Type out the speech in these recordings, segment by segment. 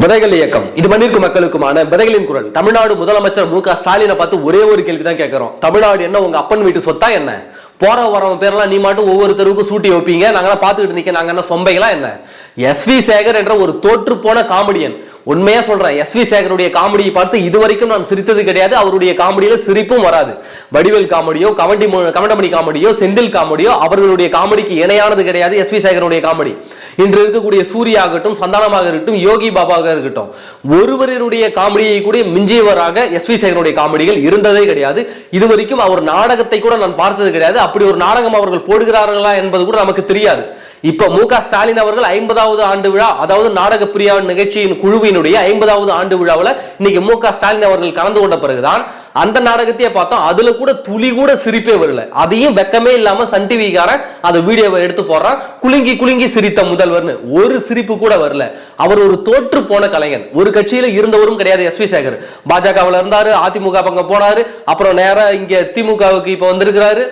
விதைகள் இயக்கம். இது மண்ணிற்கு மக்களுக்குமான விதைகளின் குரல். தமிழ்நாடு முதலமைச்சர் மு க ஸ்டாலினை பார்த்து ஒரே ஒரு கேள்வி தான் கேட்கிறோம் தமிழ்நாடு என்ன உங்க அப்பன் வீட்டு சொத்தா என்ன? போற வரவன் பேரெல்லாம் நீ மட்டும் ஒவ்வொரு தெருவுக்கும் சூட்டி வைப்பீங்க. நாங்களாம் பார்த்துக்கிட்டு நிற்க நாங்கள் என்ன சொம்பைகளா என்ன? எஸ் வி சேகர் என்ற ஒரு தோற்று போன காமெடியன். உண்மையா சொல்றேன் எஸ் வி சேகருடைய காமெடியை பார்த்து இதுவரைக்கும் நான் சிரித்தது கிடையாது. அவருடைய காமெடியில சிரிப்பும் வராது. வடிவேல் காமெடியோ கவண்டி மு- கவண்டமணி காமெடியோ செந்தில் காமெடியோ அவர்களுடைய காமெடிக்கு இணையானது கிடையாது எஸ் வி சேகருடைய காமெடி. இன்று இருக்கக்கூடிய சூர்யா ஆகட்டும் சந்தானமாக இருக்கட்டும் யோகி பாபாவாக இருக்கட்டும் ஒருவருடைய காமெடியை கூட மிஞ்சியவராக எஸ் வி சேகருடைய காமெடிகள் இருந்ததே கிடையாது. இதுவரைக்கும் அவர் நாடகத்தை கூட நான் பார்த்தது கிடையாது. அப்படி ஒரு நாடகம் அவர்கள் போடுகிறார்களா என்பது கூட நமக்கு தெரியாது. இப்ப மு க ஸ்டாலின் அவர்கள் ஐம்பதாவது ஆண்டு விழா அதாவது நாடக பிரியா நிகழ்ச்சியின் குழுவினுடைய ஐம்பதாவது ஆண்டு விழாவில் இன்னைக்கு மு க ஸ்டாலின் அவர்கள் கலந்து கொண்ட பிறகுதான் அந்த நாடகத்தையே பார்த்தோம். அதுல கூட துளி கூட சிரிப்பே வரல. அதையும் வெக்கமே இல்லாம சன் டிவிக்காரன் அந்த வீடியோவை எடுத்து போடுறான். குலுங்கி குலுங்கி சிரித்த முதல்வர்னு ஒரு சிரிப்பு கூட வரல. அவர் ஒரு தோற்று போன கலைஞன். ஒரு கட்சியில இருந்தவரும் கிடையாது எஸ் வி சேகர். பாஜகவில் இருந்தாரு அதிமுக பக்கம் போனாரு அப்புறம் நேரம் இங்க திமுகவுக்கு இப்ப வந்திருக்கிறாரு.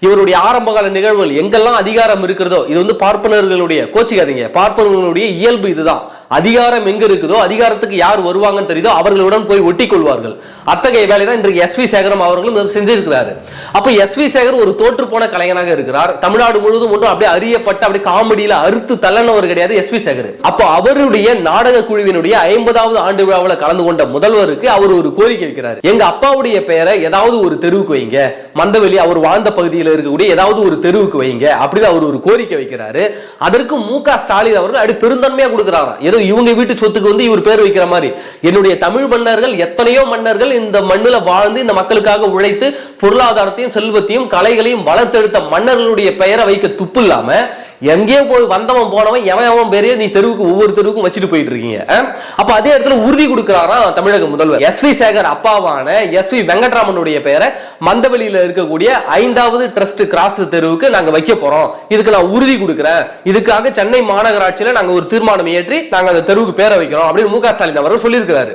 இவருடைய ஆரம்பகால நிகழ்வுகள் எங்கெல்லாம் அதிகாரம் இருக்கிறதோ இது வந்து பார்ப்பனர்களுடைய கோச்சிக்காதீங்க. பார்ப்பனர்களுடைய இயல்பு இதுதான். அதிகாரம் எங்க இருக்குதோ அதிகாரத்துக்கு யார் வருவாங்கன்னு தெரியுதோ அவர்களுடன் போய் ஒட்டி கொள்வார்கள் அத்தகைய வேலை தான் இன்றைக்கு எஸ் வி சேகரம் அவர்களும் செஞ்சிருக்கிறாரு. அப்ப எஸ் வி சேகர் ஒரு தோற்று போன கலைஞனாக இருக்கிறார். தமிழ்நாடு முழுவதும் ஒன்றும் அப்படியே அறியப்பட்ட அப்படியே காமெடியில அறுத்து தள்ளனவர் கிடையாது எஸ் வி சேகர். அப்போ அவருடைய நாடக குழுவினுடைய ஐம்பதாவது ஆண்டு விழாவில் கலந்து கொண்ட முதல்வருக்கு அவர் ஒரு கோரிக்கை வைக்கிறார். எங்க அப்பாவுடைய பெயரை ஏதாவது ஒரு தெருவுக்கு வைங்க. மந்தவெளி அவர் வாழ்ந்த பகுதியில் இருக்கக்கூடிய ஏதாவது ஒரு தெருவுக்கு வைங்க அப்படின்னு அவர் ஒரு கோரிக்கை வைக்கிறாரு. அதற்கு மு க ஸ்டாலின் அவர்கள் அப்படி பெருந்தன்மையா கொடுக்கிறாராம். ஏதோ இவங்க வீட்டு சொத்துக்கு வந்து இவர் பேர் வைக்கிற மாதிரி. என்னுடைய தமிழ் மன்னர்கள் எத்தனையோ மன்னர்கள் இந்த மண்ணுல வாழ்ந்து இந்த மக்களுக்காக உழைத்து பொருளாதாரத்தையும் செல்வத்தையும் கலைகளையும் வளர்த்தெடுத்த மன்னர்களுடைய பெயரை வைக்க துப்பு இல்லாம எங்கேயோ போய் வந்தவன் போனவன் எவன் எவன் பெரிய நீ தெருவுக்கு ஒவ்வொரு தெருவுக்கும் வச்சுட்டு போயிட்டு இருக்கீங்க அப்ப அதே இடத்துல உறுதி கொடுக்கிறாராம் தமிழக முதல்வர். எஸ் வி சேகர் அப்பாவான எஸ் வி வெங்கட்ராமனுடைய பெயரை மந்தவெளியில இருக்கக்கூடிய ஐந்தாவது ட்ரஸ்ட் கிராஸ் தெருவுக்கு நாங்க வைக்க போறோம். இதுக்கு நான் உறுதி கொடுக்குறேன். இதுக்காக சென்னை மாநகராட்சியில நாங்க ஒரு தீர்மானம் ஏற்றி நாங்க அந்த தெருவுக்கு பேரை வைக்கிறோம் அப்படின்னு மு க ஸ்டாலின் அவர்கள் சொல்லியிருக்கிறாரு.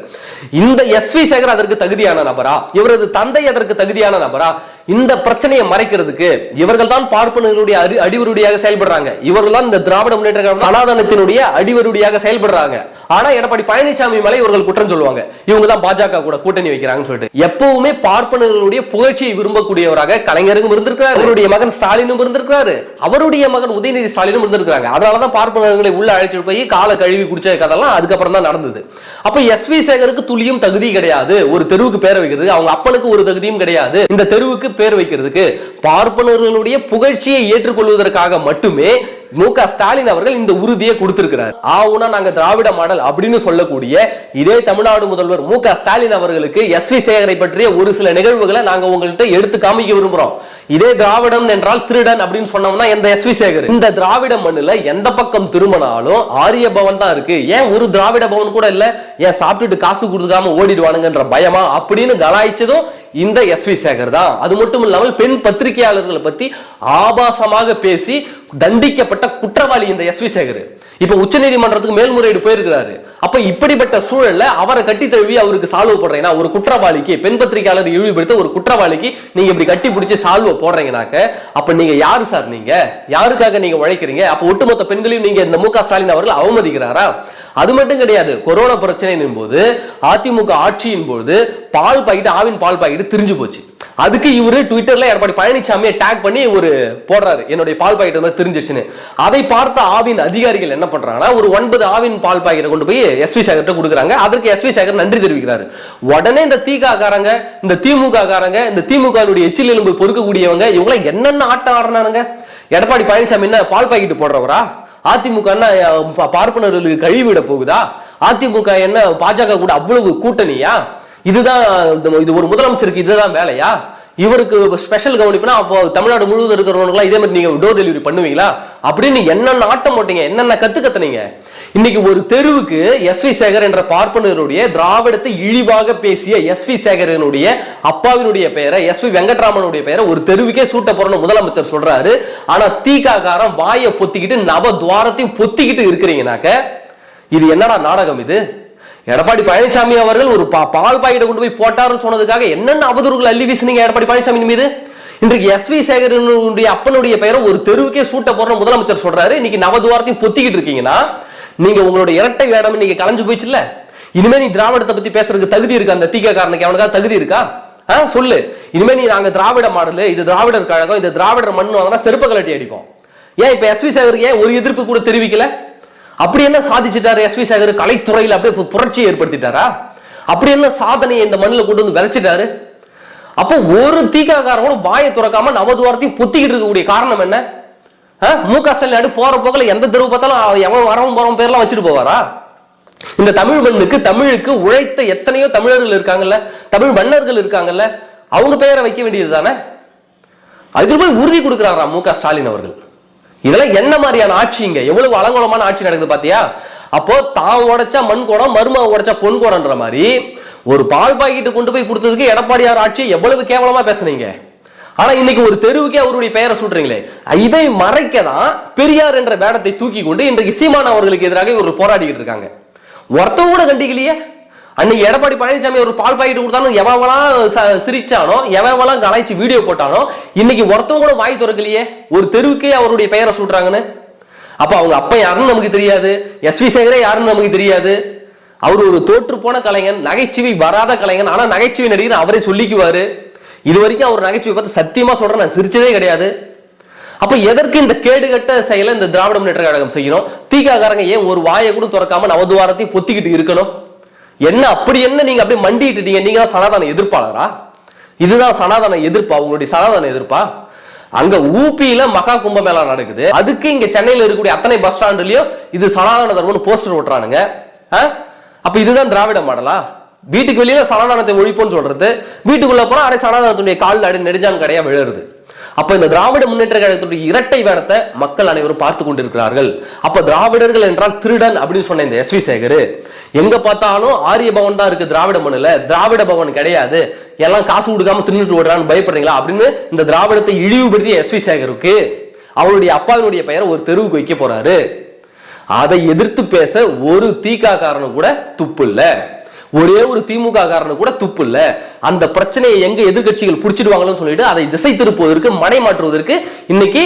இந்த எஸ் வி சேகர் அதற்கு தகுதியான நபரா? இவரது தந்தை அதற்கு தகுதியான நபரா? இந்த பிரச்சனையை மறைக்கிறதுக்கு இவர்கள் தான் பார்ப்பனர்களுடைய அடி அடிவருடியாக செயல்படுறாங்க. இவர்கள் தான் இந்த திராவிட முன்னேற்ற கழகம் சனாதனத்தினுடைய அடிவருடியாக செயல்படுறாங்க. ஆனா எடப்பாடி பழனிசாமி மேலே இவர்கள் குற்றம் சொல்லுவாங்க. இவங்க தான் பாஜக கூட கூட்டணி வைக்கிறாங்கன்னு சொல்லிட்டு. எப்பவுமே பார்ப்பனர்களுடைய புகழ்ச்சியை விரும்பக்கூடியவராக கலைஞரும் இருந்திருக்கிறார். அவருடைய மகன் ஸ்டாலினும் இருந்திருக்கிறாரு. அவருடைய மகன் உதயநிதி ஸ்டாலினும் இருந்திருக்கிறாங்க. அதனாலதான் பார்ப்பனர்களை உள்ள அழைச்சிட்டு போய் காலை கழுவி குடிச்ச கதெல்லாம் அதுக்கப்புறம் தான் நடந்தது. அப்ப எஸ் வி சேகருக்கு துளியும் தகுதி கிடையாது. ஒரு தெருவுக்கு பேர வைக்கிறது அவங்க அப்பனுக்கு ஒரு தகுதியும் கிடையாது. இந்த தெருவுக்கு பேர் வைக்கிறதுக்கு பார்ப்பனர்களுடைய புகழ்ச்சியை ஏற்றுக்கொள்வதற்காக மட்டுமே மு க. ஸ்டாலின் அவர்கள் இந்த உறுதியை கொடுத்திருக்கிறார். ஆவுனா நாங்க திராவிட மாடல் அப்படின்னு சொல்லக்கூடிய இதே தமிழ்நாடு முதல்வர் மு க. ஸ்டாலின் அவர்களுக்கு எஸ் வி. சேகரை பற்றிய ஒரு சில நிகழ்வுகளை நாங்க உங்கள்கிட்ட எடுத்து காமிக்க விரும்புறோம். இதே திராவிடம் என்றால் திருடன் அப்படின்னு சொன்னோம்னா எந்த எஸ் வி. சேகர்? இந்த திராவிட மண்ணுல எந்த பக்கம் திரும்பினாலும் ஆரிய பவன் தான் இருக்கு. ஏன் ஒரு திராவிட பவன் கூட இல்ல? ஏன் சாப்பிட்டுட்டு காசு கொடுக்காம ஓடிடுவானுங்கன்ற பயமா? அப்படின்னு கலாய்ச்சதும் இந்த எஸ் வி. சேகர் தான். அது மட்டும் இல்லாமல் பெண் பத்திரிகையாளர்களை பத்தி ஆபாசமாக பேசி தண்டிக்கப்பட்ட குற்றவாளி இந்த எஸ் வி சேகர். இப்ப உச்சநீதிமன்றத்துக்கு மேல்முறையீடு போயிருக்கிறாரு. அப்ப இப்படிப்பட்ட சூழல்ல அவரை கட்டி தழுவி அவருக்கு சால்வு போடுறீங்கன்னா ஒரு குற்றவாளிக்கு பெண் பத்திரிகையாளர் இழிவுபடுத்த ஒரு குற்றவாளிக்கு நீங்க இப்படி கட்டி பிடிச்சி சால்வை போடுறீங்கனாக்க அப்ப நீங்க யாரு சார் நீங்க? யாருக்காக நீங்க உழைக்கிறீங்க? அப்ப ஒட்டுமொத்த பெண்களையும் நீங்க இந்த மு க ஸ்டாலின் அவர்கள் அவமதிக்கிறாரா? அது மட்டும் கிடையாது. கொரோனா பிரச்சனையின் போது அதிமுக ஆட்சியின் போது பால் பாக்கெட் ஆவின் பால் பாக்கெட் திரிஞ்சு போச்சு. அதுக்கு இவரு ட்விட்டர்ல எடப்பாடி பழனிசாமியை டேக் பண்ணி ஒரு போடுறாரு. என்னுடைய பால் பாக்கெட் வந்து தெரிஞ்சிச்சுன்னு அதை பார்த்த ஆவின் அதிகாரிகள் என்ன பண்றாங்கன்னா ஒரு ஒன்பது ஆவின் பால் பாக்கெட்டை கொண்டு போய் எஸ் வி சேகர்ட்ட கொடுக்குறாங்க. அதற்கு எஸ் வி சேகர் நன்றி தெரிவிக்கிறாரு. உடனே இந்த தீகாக்காரங்க காரங்க இந்த திமுக காரங்க இந்த திமுக எச்சில் எலும்பு பொறுக்கக்கூடியவங்க இவங்க என்னென்ன ஆட்டம் ஆடுனானுங்க? எடப்பாடி பழனிசாமி என்ன பால் பாக்கெட் போடுறவரா? அதிமுக பார்ப்பனர்களுக்கு கழிவிட போகுதா? அதிமுக என்ன பாஜக கூட அவ்வளவு கூட்டணியா? இதுதான் இந்த- இது ஒரு முதலமைச்சருக்கு இதுதான் வேலையா? இவருக்கு ஸ்பெஷல் கவனிப்புனா அப்போ தமிழ்நாடு முழுவதும் இருக்கிறவங்களுக்குலாம் இதே மாதிரி நீங்க டோர் டெலிவரி பண்ணுவீங்களா? அப்படின்னு என்னென்ன ஆட்டம் போட்டீங்க? என்னென்ன கத்து கத்துனீங்க? இன்னைக்கு ஒரு தெருவுக்கு எஸ் வி சேகர் என்ற பார்ப்பனருடைய திராவிடத்தை இழிவாக பேசிய எஸ் வி சேகரனுடைய அப்பாவினுடைய பெயரை எஸ் வி வெங்கட்ராமனுடைய பெயரை ஒரு தெருவுக்கே சூட்ட போறோம்னு முதலமைச்சர் சொல்றாரு. ஆனா தீகா வாயை பொத்திக்கிட்டு நவ துவாரத்தையும் பொத்திக்கிட்டு இருக்கிறீங்கனாக்க இது என்னடா நாடகம் இது? எடப்பாடி பழனிசாமி அவர்கள் ஒரு பா- பால் பாக்கெட்டை கொண்டு போய் போட்டாருன்னு சொன்னதுக்காக என்னென்ன அவதூறுகள் அள்ளி வீசுனீங்க எடப்பாடி பழனிசாமி மீது? இன்றைக்கு எஸ் வி சேகரனுடைய அப்பனுடைய பெயரை ஒரு தெருவுக்கே சூட்ட போற முதலமைச்சர் சொல்றாரு. இன்னைக்கு நவதுவாரத்தையும் பொத்திக்கிட்டு இருக்கீங்கன்னா நீங்க உங்களோட இரட்டை வேடம் இன்னைக்கு கலைஞ்சு போயிடுச்சுல இனிமே நீ திராவிடத்தை பத்தி பேசுறதுக்கு தகுதி இருக்கா? அந்த தீக்க காரனுக்கு அவனுக்காக தகுதி இருக்கா? ஆ, சொல்லு. இனிமே நீ நாங்க திராவிட மாடல் இது திராவிடர் கழகம் இது திராவிடர் மண் வாங்கினா செருப்பு கலட்டி அடிப்போம். ஏன் இப்ப எஸ்வி சேகருக்கு ஏன் ஒரு எதிர்ப்பு கூட தெரிவிக்கல? அப்படி என்ன சாதிச்சிட்டாரு எஸ்வி சேகர் கலைத்துறையில் அப்படியே புரட்சியை ஏற்படுத்திட்டாரா? அப்படி என்ன சாதனையை இந்த மண்ணில் கொண்டு வந்து விதைச்சிட்டாரு? அப்போ ஒரு தீக்காக்காரங்களும் வாயை துறக்காம நவதுவாரத்தையும் புத்திக்கிட்டு இருக்கக்கூடிய காரணம் என்ன? ஆ? மு க ஸ்டாலின் போற போக்கில் எந்த தெருவு பார்த்தாலும் எவன் வரவன் போறவன் பேர்லாம் வச்சுட்டு போவாரா? இந்த தமிழ் மண்ணுக்கு தமிழுக்கு உழைத்த எத்தனையோ தமிழர்கள் இருக்காங்கல்ல தமிழ் மன்னர்கள் இருக்காங்கல்ல அவங்க பெயரை வைக்க வேண்டியது தானே அதுக்கு போய் உறுதி கொடுக்கிறாரா மு க ஸ்டாலின் அவர்கள்? இதெல்லாம் என்ன மாதிரியான ஆட்சிங்க எவ்வளவு அலங்கோலமான ஆட்சி நடக்குது பாத்தியா? அப்போ தான் உடைச்சா மண் குடம் மருமக உடைச்சா பொன் குடம்ன்ற மாதிரி ஒரு பால் பாக்கெட்டு கொண்டு போய் கொடுத்ததுக்கு எடப்பாடியார் ஆட்சி எவ்வளவு கேவலமா பேசுனீங்க? ஆனா இன்னைக்கு ஒரு தெருவுக்கே அவருடைய பெயரை சொல்றீங்களே இதை மறைக்க தான் பெரியார் என்ற வேடத்தை தூக்கி கொண்டு இன்றைக்கு சீமான் அவர்களுக்கு எதிராக இவர்கள் போராடிக்கிட்டு இருக்காங்க. ஒருத்தவங்க கூட கண்டிக்கலையே? அன்னைக்கு எடப்பாடி பழனிசாமி ஒரு பால் பாக்கெட் கொடுத்தாலும் எவன்லாம் சிரிச்சானோ எவன்லாம் கலாய்ச்சி வீடியோ போட்டானோ இன்னைக்கு ஒருத்தவங்க கூட வாய் திறக்கலையே. ஒரு தெருவுக்கே அவருடைய பெயரை சூட்டுறாங்கன்னு அப்ப அவங்க அப்பா யாருன்னு நமக்கு தெரியாது. எஸ் வி சேகரே யாருன்னு நமக்கு தெரியாது. அவர் ஒரு தோற்று போன கலைஞன் நகைச்சுவை வராத கலைஞன். ஆனா நகைச்சுவை நடிகர் அவரே சொல்லிக்குவாரு. இது வரைக்கும் அவர் நகைச்சுவை பார்த்து சத்தியமா சொல்றேன். நான் சிரிச்சதே கிடையாது. அப்ப எதற்கு இந்த கேடுகட்ட செயலை இந்த திராவிட முன்னேற்ற கழகம் செய்யணும்? தீகாக்காரங்க ஏன் ஒரு வாயை கூட திறக்காம நவதுவாரத்தையும் பொத்திக்கிட்டு இருக்கணும்? என்ன அப்படி என்ன நீங்க அப்படியே மண்டிட்டு நீங்க தான் சனாதன எதிர்ப்பாளரா? இதுதான் சனாதன எதிர்ப்பா? உங்களுடைய சனாதன எதிர்ப்பா? அங்க ஊபியில மகா கும்பமேளா நடக்குது. அதுக்கு இங்க சென்னையில இருக்கக்கூடிய அத்தனை பஸ் ஸ்டாண்டுலயும் இது சனாதன தர்மம்னு போஸ்டர் ஓட்டுறானுங்க ஆ? அப்ப இதுதான் திராவிட மாடலா? வீட்டுக்கு வெளியில சனாதனத்தை ஒழிப்போம்னு சொல்றது. வீட்டுக்குள்ள போனா அடை சனாதனத்துடைய கால் அடி நெடுஞ்சான் கடையா விழுறது. அப்ப இந்த திராவிட முன்னேற்ற கழகத்துடைய இரட்டை வேடத்தை மக்கள் அனைவரும் பார்த்து கொண்டிருக்கிறார்கள். அப்ப திராவிடர்கள் என்றால் திருடன் அப்படின்னு சொன்ன இந்த எஸ் வி சேகர். எங்க பார்த்தாலும் ஆரிய பவன் தான் இருக்கு திராவிட மண்ணில். திராவிட பவன் கிடையாது. எல்லாம் காசு கொடுக்காம தின்னுட்டு ஓடுறான்னு பயப்படுறீங்களா? அப்படின்னு இந்த திராவிடத்தை இழிவுபடுத்திய எஸ் வி சேகருக்கு. அவருடைய அப்பாவினுடைய பெயரை ஒரு தெருவுக்கு வைக்க போறாரு. அதை எதிர்த்து பேச ஒரு தீகா காரணம் கூட துப்பு இல்லை. ஒரே ஒரு திமுக காரனு கூட துப்பு இல்ல. அந்த பிரச்சனையை எங்க எதிர்க்கட்சிகள் புடிச்சிடுவாங்களோன்னு சொல்லிட்டு அதை திசை திருப்புவதற்கு மடை மாற்றுவதற்கு இன்னைக்கு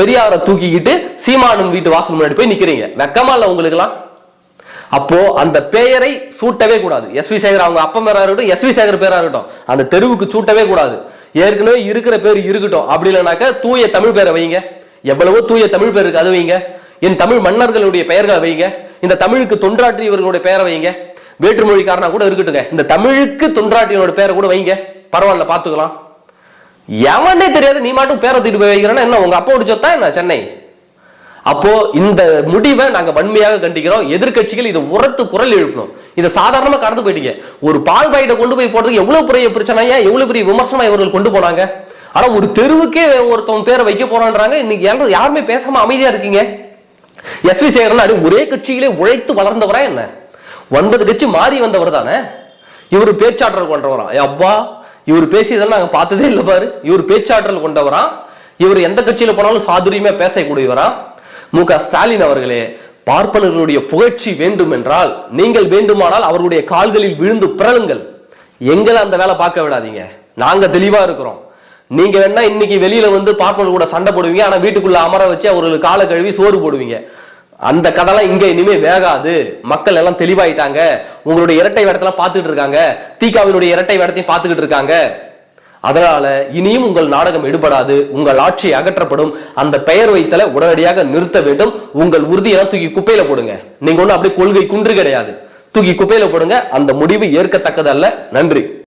பெரியாரை தூக்கிக்கிட்டு சீமானும் வீட்டு வாசல் முன்னாடி போய் நிக்கிறீங்க. வெக்கமா இல்ல உங்களுக்குலாம் அப்போ அந்த பெயரை சூட்டவே கூடாது. எஸ் வி சேகர் அவங்க அப்பா பேரா இருக்கட்டும் எஸ் வி சேகர் பேரா இருக்கட்டும். அந்த தெருவுக்கு சூட்டவே கூடாது. ஏற்கனவே இருக்கிற பேர் இருக்கட்டும். அப்படி இல்லைனாக்க தூய தமிழ் பேரை வைங்க. எவ்வளவோ தூய தமிழ் பேர் இருக்கு அது வைங்க. என் தமிழ் மன்னர்களுடைய பெயர்களை வைங்க. இந்த தமிழுக்கு தொண்டாற்றியவர்களுடைய பெயரை வைங்க. வேற்றுமொழிக்காரனா கூட இருக்கட்டுங்க. இந்த தமிழுக்கு தொண்டாட்டியனோட பேரை கூட வைங்க. பரவாயில்ல பார்த்துக்கலாம். எவனே தெரியாது நீ மட்டும் பேரை தூக்கிட்டு போய் வைக்கிறேன்னா என்ன உங்க அப்பா சொத்தா என்ன சென்னை? அப்போ இந்த முடிவை நாங்க வன்மையாக கண்டிக்கிறோம். எதிர்க்கட்சிகள் இதை உரத்து குரல் எழுப்பணும். இதை சாதாரணமா கடந்து போயிட்டீங்க. ஒரு பால் பாயிட்ட கொண்டு போய் போறதுக்கு எவ்வளவு பெரிய பிரச்சனையா எவ்வளவு பெரிய விமர்சனம் இவர்கள் கொண்டு போனாங்க? ஆனா ஒரு தெருவுக்கே ஒருத்தவன் பேரை வைக்க போறான்றாங்க. இன்னைக்கு யாரும் யாருமே பேசாம அமைதியா இருக்கீங்க. எஸ் வி சேகரன் அப்படி ஒரே கட்சியிலே உழைத்து வளர்ந்தவரா என்ன? ஒன்பது கட்சி மாறி வந்தவர் தானே? இவர் பேச்சாற்றல் கொண்டவரா? அப்பா இவர் பேசியதெல்லாம் நாங்கள் பார்த்ததே இல்லை பாரு. இவர் பேச்சாற்றல் கொண்டவரா? இவர் எந்த கட்சியில் போனாலும் சாதுரியமா பேசக்கூடியவரா? மு. க. ஸ்டாலின் அவர்களே பார்ப்பனர்களுடைய புகழ்ச்சி வேண்டும் என்றால் நீங்கள் வேண்டுமானால் அவர்களுடைய கால்களில் விழுந்து பிறழுங்கள் எங்களை அந்த வேலை பார்க்க விடாதீங்க. நாங்க தெளிவா இருக்கிறோம். நீங்க வேணா இன்னைக்கு வெளியில வந்து பார்ப்பனர் கூட சண்டை போடுவீங்க ஆனா வீட்டுக்குள்ள அமர வச்சு அவர்களுக்கு காலை கழுவி சோறு போடுவீங்க. அந்த கதைலாம் இங்க இனிமே வேகாது. மக்கள் எல்லாம் தெளிவாயிட்டாங்க. உங்களுடைய இரட்டை வேடத்தெல்லாம் பார்த்துட்டு இருக்காங்க. தீகாவினுடைய இரட்டை வேடத்தையும் பார்த்துக்கிட்டு இருக்காங்க. அதனால இனியும் உங்கள் நாடகம் எடுபடாது. உங்கள் ஆட்சி அகற்றப்படும். அந்த பெயர் வைத்தல உடனடியாக நிறுத்த வேண்டும். உங்கள் உறுதியெல்லாம் தூக்கி குப்பையில போடுங்க. நீங்க ஒன்றும் அப்படியே கொள்கை குன்று கிடையாது. தூக்கி குப்பையில போடுங்க. அந்த முடிவு ஏற்கத்தக்கதல்ல. நன்றி.